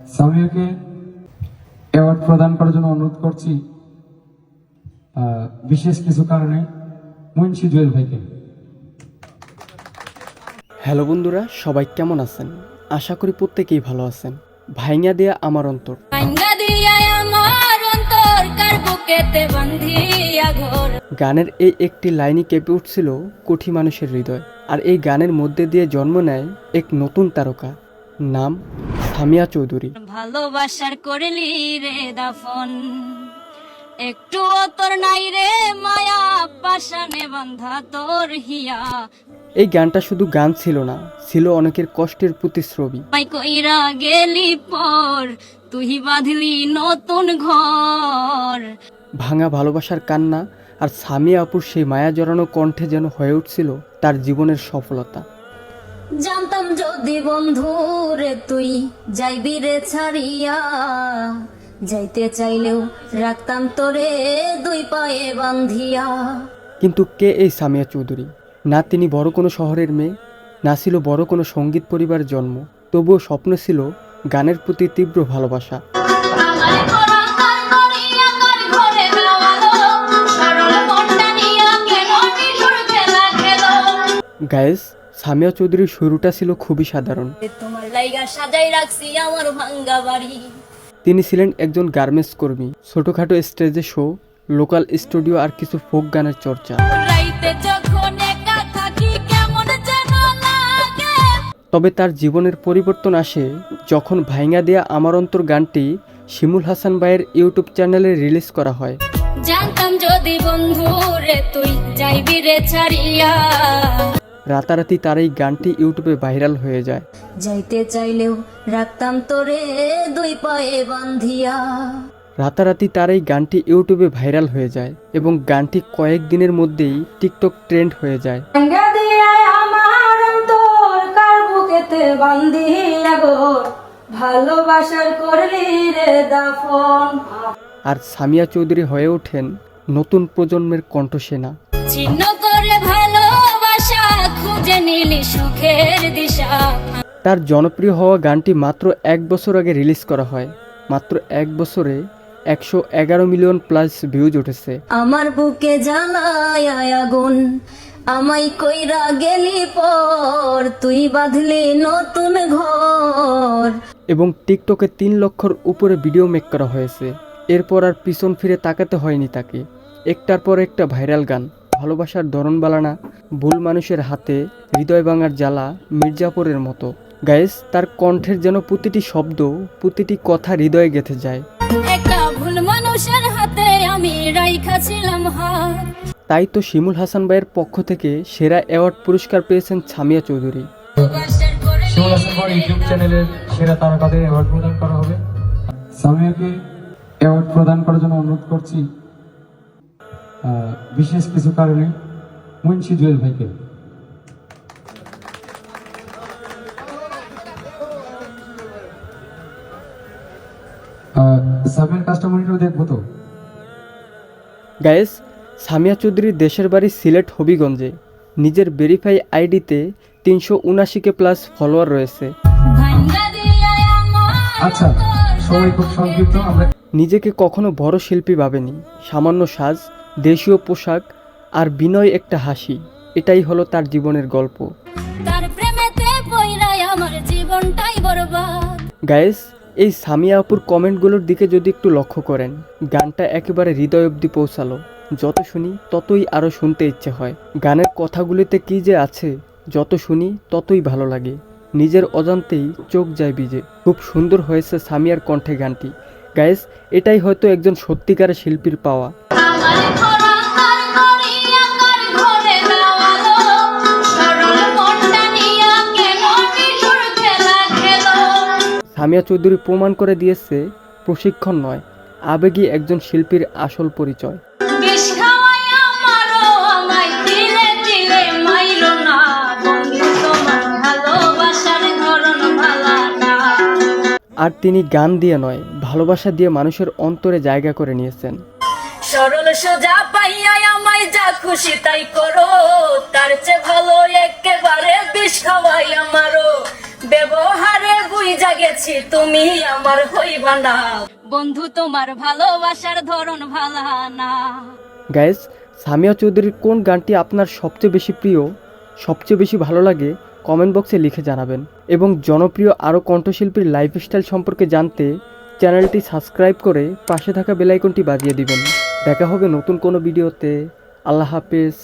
সামিয়াকে award প্রদান করার জন্য অনুরোধ করছি বিশেষ কিছু কারণে মুন্সি জুয়েল ভাইকে। হ্যালো বন্ধুরা সবাই কেমন আছেন? আশা করি প্রত্যেকেই ভালো আছেন। ভাইঙ্গা দেয়া আমার অন্তর। গানের এই একটি লাইনই কেঁপে উঠছিল কোটি মানুষের হৃদয় আর এই গানের মধ্যে দিয়ে জন্ম নেয় এক নতুন তারকা। নাম সামিয়া চৌধুরী। ভালোবাসার করলি রে দাফন। একটু তোর নাই রে মায়া পাশানে বান্ধা তোর হিয়া। এই গানটা শুধু গান ছিল না ছিল অনেকের কষ্টের প্রতিশ্রবী মাই কইরা গেলি পর তুই বাঁধলি নতুন ঘর। ভাঙা ভালোবাসার কান্না আর সামিয়া আপুর সেই মায়া জড়ানো কণ্ঠে যেন হয়ে উঠছিল তার জীবনের সফলতা। জানতাম যদি বন্ধু রে তুই যাইবি রে ছাড়িয়া যাইতে চাইলেও রাখতাম তোরে দুই পায়ে বান্ধিয়া কিন্তু কে এই সামিয়া চৌধুরী? না তিনি বড় কোনো শহরের মেয়ে না ছিল বড় কোনো সংগীত পরিবার জন্ম তবুও স্বপ্ন ছিল গানের প্রতি তীব্র ভালোবাসা। গায়েস সামিয়া চৌধুরীর শুরুটা ছিল খুবই সাধারণ। তিনি ছিলেন একজন গার্মেন্টস কর্মী ছোটোখাটো স্টেজে শো লোকাল স্টুডিও আর কিছু ফোক গানের চর্চা। তবে তার জীবনের পরিবর্তন আসে যখন ভাইঙ্গা দেয়া আমার অন্তর গানটি শিমুল হাসান ভাইয়ের ইউটিউব চ্যানেলে রিলিজ করা হয়। জানতাম যদি বন্ধু রে তুই যাইবি রে ছাড়িয়া। রাতারাতি তার এই গানটি ইউটিউবে ভাইরাল হয়ে যায়। যাইতে চাইলেও রাখতাম তোরে দুই পায়ে বান্ধিয়া রাতারাতি তার এই গানটি ইউটিউবে ভাইরাল হয়ে যায় এবং গানটি কয়েক দিনের মধ্যেই টিকটক ট্রেন্ড হয়ে যায়। ভালোবাসার করলি রে দাফন। আর সামিয়া চৌধুরী হয়ে ওঠেন নতুন প্রজন্মের কণ্ঠসেনা। ছিন্ন করে ভালোবাসা খুঁজে নিলি সুখের দিশা। তার জনপ্রিয় হওয়া গানটি মাত্র এক বছর আগে রিলিজ করা হয়। মাত্র এক বছরে একশো এগারো মিলিয়ন প্লাস ভিউজ উঠেছে। আমার বুকে জ্বালায় আগুন আমাই কইরা গেলি পর তুই বাঁধলি নতুন ঘর। এবং টিকটকে তিন লক্ষর উপরে ভিডিও মেক করা হয়েছে। এরপর আর পিছন ফিরে তাকাতে হয়নি তাকে। একটার পর একটা ভাইরাল গান ভালোবাসার ধরন বালানা ভুল মানুষের হাতে হৃদয় ভাঙার জ্বালা মির্জাপুরের মতো। গায়েস তার কণ্ঠের যেন প্রতিটি শব্দ প্রতিটি কথা হৃদয়ে গেঁথে যায়। একটা ভুল মানুষের হাতে আমি রাইখা ছিলাম হাত। তাই তো শিমুল হাসান ভাইয়ের পক্ষ থেকে সেরা অ্যাওয়ার্ড পুরস্কার পেয়েছেন ছামিয়া চৌধুরী। শিমুল হাসান পর ইউটিউব চ্যানেলের সেরা তারকাদের অ্যাওয়ার্ড প্রদান করা হবে। সামিয়াকে অ্যাওয়ার্ড প্রদান করার জন্য অনুরোধ করছি। বিশেষ কিছু কারণে মুন্সি জুয়েল ভাইকে। সামিয়ার কাস্টমারিটাও দেখব তো। গায়েস সামিয়া চৌধুরীর দেশের বাড়ি সিলেট হবিগঞ্জে। নিজের ভেরিফাই আইডিতে তিনশো উনাশিকে প্লাস ফলোয়ার রয়েছে। আচ্ছা সবাই খুব সংক্ষিপ্ত আমরা নিজেকে কখনো বড় শিল্পী ভাবেনি। সামান্য সাজ দেশীয় পোশাক আর বিনয় একটা হাসি এটাই হলো তার জীবনের গল্প। গায়েস এই সামিয়া আপুর কমেন্টগুলোর দিকে যদি একটু লক্ষ্য করেন গানটা একেবারে হৃদয় অবধি পৌঁছালো। যত শুনি ততই আরও শুনতে ইচ্ছে হয়। গানের কথাগুলিতে কি যে আছে যত শুনি ততই ভালো লাগে। নিজের অজান্তেই চোখ যায় বিজে খুব সুন্দর হয়েছে সামিয়ার কণ্ঠে গানটি। গায়েস এটাই হয়তো একজন সত্যিকারের শিল্পীর পাওয়া। সামিয়া চৌধুরী প্রমাণ করে দিয়েছে প্রশিক্ষণ নয় আবেগী একজন শিল্পীর আসল পরিচয়। আর তিনি গান দিয়ে নয় ভালোবাসা দিয়ে মানুষের অন্তরে জায়গা করে নিয়েছেন। সরল সোজা পাইয়া আমায় যা খুশি তাই করো তার চেয়ে ভালো একেবারে বিষ খাওয়াই আমারও ব্যবহারে বুঝা গেছি তুমি আমার হইবা না। বন্ধু তোমার ভালোবাসার ধরন ভালা না। গাইস সামিয়া চৌধুরীর কোন গানটি আপনার সবচেয়ে বেশি প্রিয় সবচেয়ে বেশি ভালো লাগে কমেন্ট বক্সে লিখে জানাবেন। এবং জনপ্রিয় আরও কণ্ঠশিল্পীর লাইফস্টাইল সম্পর্কে জানতে চ্যানেলটি সাবস্ক্রাইব করে পাশে থাকা বেলাইকনটি বাজিয়ে দিবেন। দেখা হবে নতুন কোনো ভিডিওতে আল্লাহ হাফেজ।